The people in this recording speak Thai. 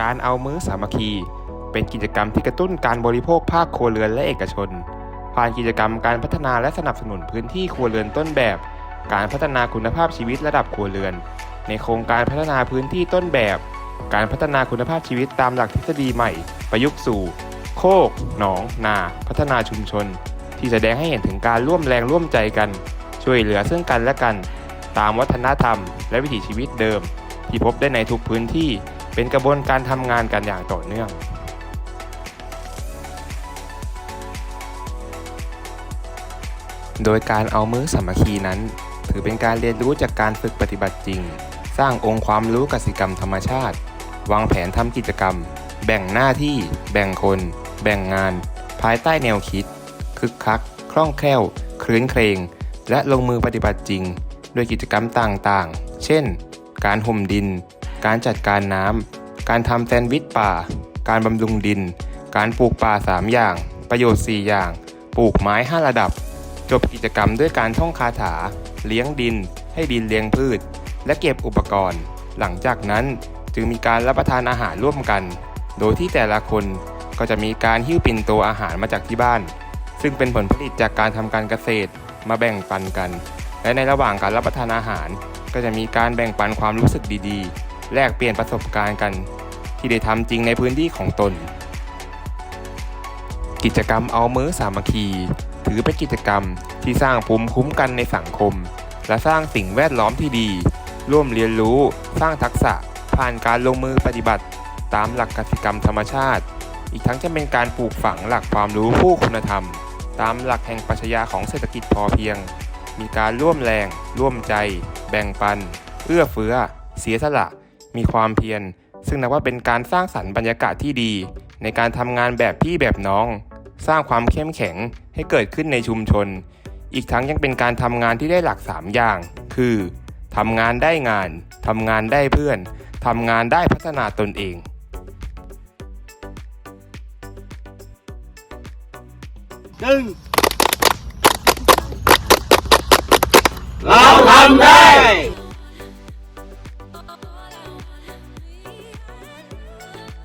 การเอามื้อสามัคคี เป็นกิจกรรมที่กระตุ้นการบริโภคภาคครัวเรือนและเอกชน ผ่านกิจกรรมการพัฒนาและสนับสนุนพื้นที่ครัวเรือนต้นแบบ การพัฒนาคุณภาพชีวิตระดับครัวเรือน ในโครงการพัฒนาพื้นที่ต้นแบบ การพัฒนาคุณภาพชีวิตตามหลักทฤษฎีใหม่ ประยุกต์สู่ โคก หนอง นา พัฒนาชุมชน ที่แสดงให้เห็นถึงการร่วมแรงร่วมใจกัน ช่วยเหลือซึ่งกันและกัน ตามวัฒนธรรม และวิถีชีวิตเดิม ที่พบได้ในทุกพื้นที่ เป็นกระบวนการทำงานกันอย่างต่อเนื่องโดยการเอามือสามัคคีนั้น ถือเป็นการเรียนรู้จากการฝึกปฏิบัติจริง สร้างองค์ความรู้กสิกรรมธรรมชาติ วางแผนทำกิจกรรม แบ่งหน้าที่ แบ่งคน แบ่งงาน ภายใต้แนวคิด คึกคัก คล่องแคล่วคลื้นเครง และลงมือปฏิบัติจริง ด้วยกิจกรรมต่างๆ เช่น การห่มดิน การจัดการน้ำ การทำแซนด์วิชป่า การบำรุงดิน การปลูกป่า 3 อย่าง ประโยชน์ 4 อย่าง ปลูกไม้ 5 ระดับ จบกิจกรรมด้วยการท่องคาถา เลี้ยงดิน ให้ดินเลี้ยงพืช และเก็บอุปกรณ์ หลังจากนั้นจึงมีการรับประทานอาหารร่วมกัน โดยที่แต่ละคนก็จะมีการหิ้วปิ่นโตอาหารมาจากที่บ้าน ซึ่งเป็นผลผลิตจากการทำการเกษตรมาแบ่งปันกัน และในระหว่างการรับประทานอาหารก็จะมีการแบ่งปันความรู้สึกดีๆ แลกเปลี่ยนประสบการณ์กัน ที่ได้ทำจริงในพื้นที่ของตน กิจกรรมเอามื้อสามัคคี ถือเป็นกิจกรรมที่สร้างภูมิคุ้มกันในสังคม และสร้างสิ่งแวดล้อมที่ดี ร่วมเรียนรู้ สร้างทักษะ ผ่านการลงมือปฏิบัติ ตามหลักกสิกรรมธรรมชาติ อีกทั้งจะเป็นการปลูกฝังหลักความรู้ผู้คุณธรรม ตามหลักแห่งปรัชญาของเศรษฐกิจพอเพียง มีการร่วมแรง ร่วมใจ แบ่งปัน เอื้อเฟื้อ เสียสละ มีความเพียร ซึ่งนับว่าเป็นการสร้างสรรค์บรรยากาศที่ดี ในการทำงานแบบพี่แบบน้อง สร้างความเข้มแข็งให้เกิดขึ้นในชุมชน อีกทั้งยังเป็นการทำงานที่ได้หลัก 3 อย่าง คือทำงานได้งานทำงานได้เพื่อนทำงานได้พัฒนาตนเองหนึ่งเราทำได้